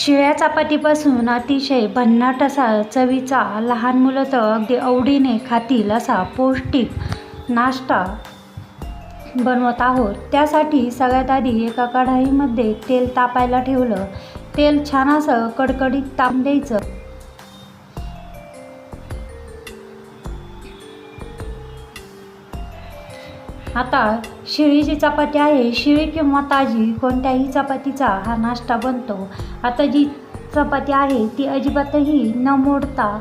शिळ्या चपातीपासून अतिशय भन्नाट असा चवीचा लहान मुलं तर अगदी आवडीने खातील असा पौष्टिक नाश्ता बनवत आहोत. त्यासाठी सगळ्यात आधी एका कढाईमध्ये तेल तापायला ठेवलं. तेल छान असं कडकडीत ताप द्यायचं. आता शिळीची चपाती आहे. शिळी किंवा ताजी कोणत्याही चपातीचा हा नाश्ता बनतो. आता जी चपाती आहे ती अजिबातही न मोडता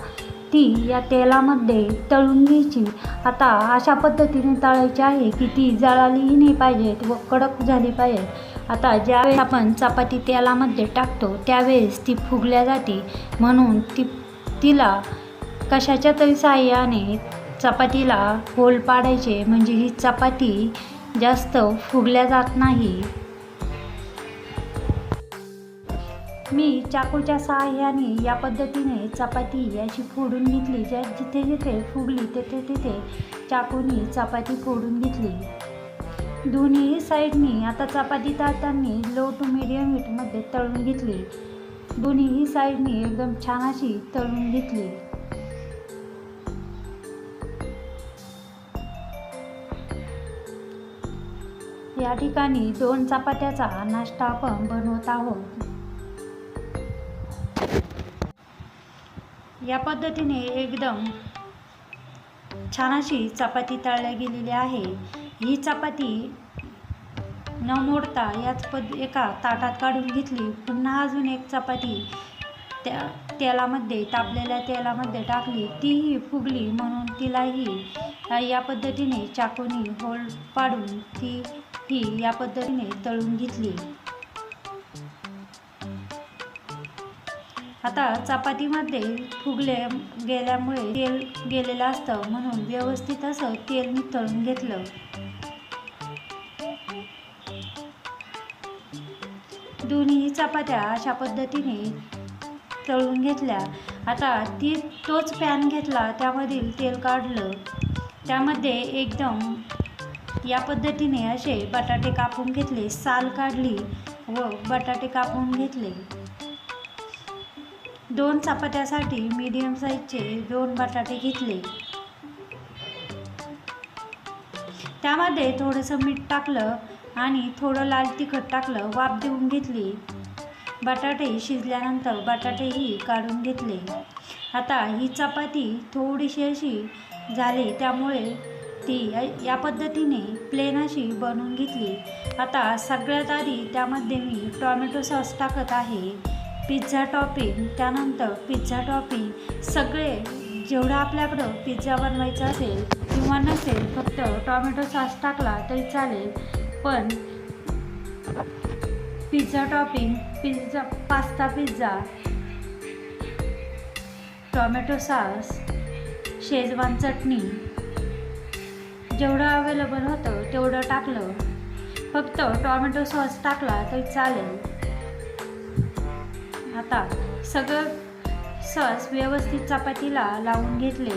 ती या तेलामध्ये तळून घ्यायची. आता अशा पद्धतीने तळायची आहे की ती जळालीही नाही पाहिजेत व कडक झाली पाहिजे. आता ज्यावेळेस आपण चपाती तेलामध्ये टाकतो त्यावेळेस ती फुगल्या जाते. म्हणून ती तिला कशाच्या तरी साह्याने चपातीला होल पाडायचे म्हणजे ही चपाती जास्त फुगल्या जात नाही. मी चाकूच्या सहाय्याने या पद्धतीने चपाती याची फोडून घेतली. ज्या जिथे जिथे फुगली तिथे तिथे चाकूनी चपाती फोडून घेतली. दोन्ही साईडनी आता चपाती तळताना लो टू मिडियम हीटमध्ये तळून घेतली. दोन्हीही साईडनी एकदम छान अशी तळून घेतली. या ठिकाणी दोन चपात्याचा नाश्ता आपण बनवत आहोत. या पद्धतीने एकदम छान अशी चपाती तळल्या गेलेली आहे. ही चपाती न मोडता याच पद एका ताटात काढून घेतली. पुन्हा अजून एक चपाती त्या तेलामध्ये तापलेल्या तेलामध्ये टाकली. तीही फुगली म्हणून तिलाही या पद्धतीने चाकूनी होल पाडून ती ही या पद्धतीने तळून घेतली. आता चपातीमध्ये फुगले गेल्यामुळे तेल गेलेलं असतं म्हणून व्यवस्थित असं तेल मी तळून घेतलं. दोन्ही चपात्या अशा पद्धतीने तळून घेतल्या. आता ती तोच पॅन घेतला त्यामधील तेल काढलं. त्यामध्ये एकदम या पद्धतीने असे बटाटे कापून घेतले साल काढली व बटाटे कापून घेतले. दोन चपात्यासाठी मीडियम साईजचे दोन बटाटे घेतले. त्यामध्ये थोडंसं मीठ टाकलं आणि थोडं लाल तिखट टाकलं वाफ देऊन घेतली. बटाटे शिजल्यानंतर बटाटेही काढून घेतले. आता ही चपाती थोडीशी अशी झाली त्यामुळे ती या पद्धतीने प्लेन अशी बनवून घेतली. आता सगळ्यात आधी त्यामध्ये मी टॉमॅटो सॉस टाकत आहे. पिझ्झा टॉपिंग त्यानंतर पिझ्झा टॉपिंग सगळे जेवढं आपल्याकडं पिझ्झा बनवायचा असेल किंवा नसेल फक्त टॉमॅटो सॉस टाकला तरी चालेल. पण pizza topping pizza pasta pizza tomato sauce Schezwan चटणी जेवढं अवेलेबल होतं तेवढं टाकलं. फक्त टॉमॅटो सॉस टाकला तरी चालेल. आता सगळं सॉस व्यवस्थित चपातीला लावून घेतले.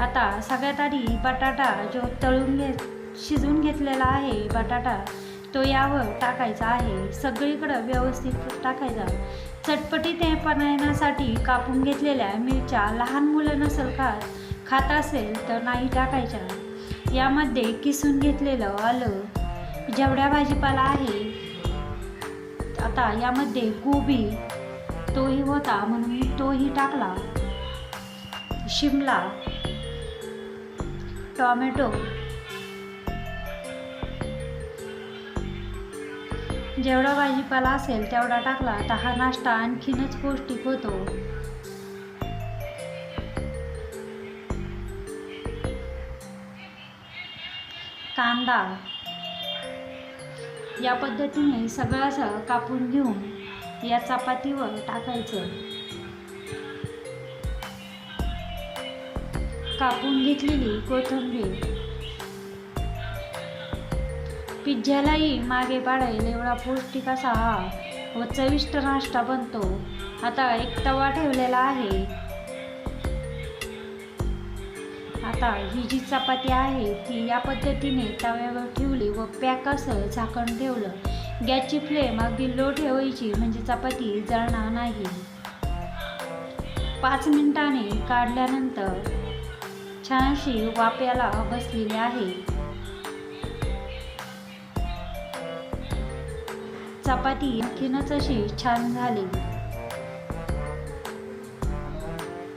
आता सगळ्यात आधी बटाटा जो तळून घे शिजवून घेतलेला आहे बटाटा तो यावर टाकायचा आहे. सगळीकडं व्यवस्थित टाकायचा. चटपटीतेपणा येण्यासाठी कापून घेतलेल्या मिरच्या लहान मुलं नसेल का खात असेल तर नाही टाकायच्या. यामध्ये किसून घेतलेलं आलं. जेवढ्या भाजीपाला आहे आता यामध्ये गोबी तोही होता म्हणून मी तोही टाकला. शिमला टॉमॅटो. जेवढा भाजीपाला असेल तेवढा टाकला. तर हा नाश्ता आणखीनच पौष्टिक होतो. कांदा या पद्धतीने सगळं असं कापून घेऊन या चपातीवर टाकायचं. कापून घेतलेली कोथिंबीर. पिझ्झ्यालाही मागे पाडेल एवढा पौष्टिक असा हा व चविष्ट नाश्ता बनतो. आता एक तवा ठेवलेला आहे. आता ही जी चपाती आहे ती या पद्धतीने तव्यावर ठेवली व पॅक असं झाकण ठेवलं. गॅसची फ्लेम अगदी लो ठेवायची म्हणजे चपाती जळणार नाही. पाच मिनिटाने काढल्यानंतर छानशी वाप्याला बसलेली आहे. चपाती आणखीनच अशी छान झाली.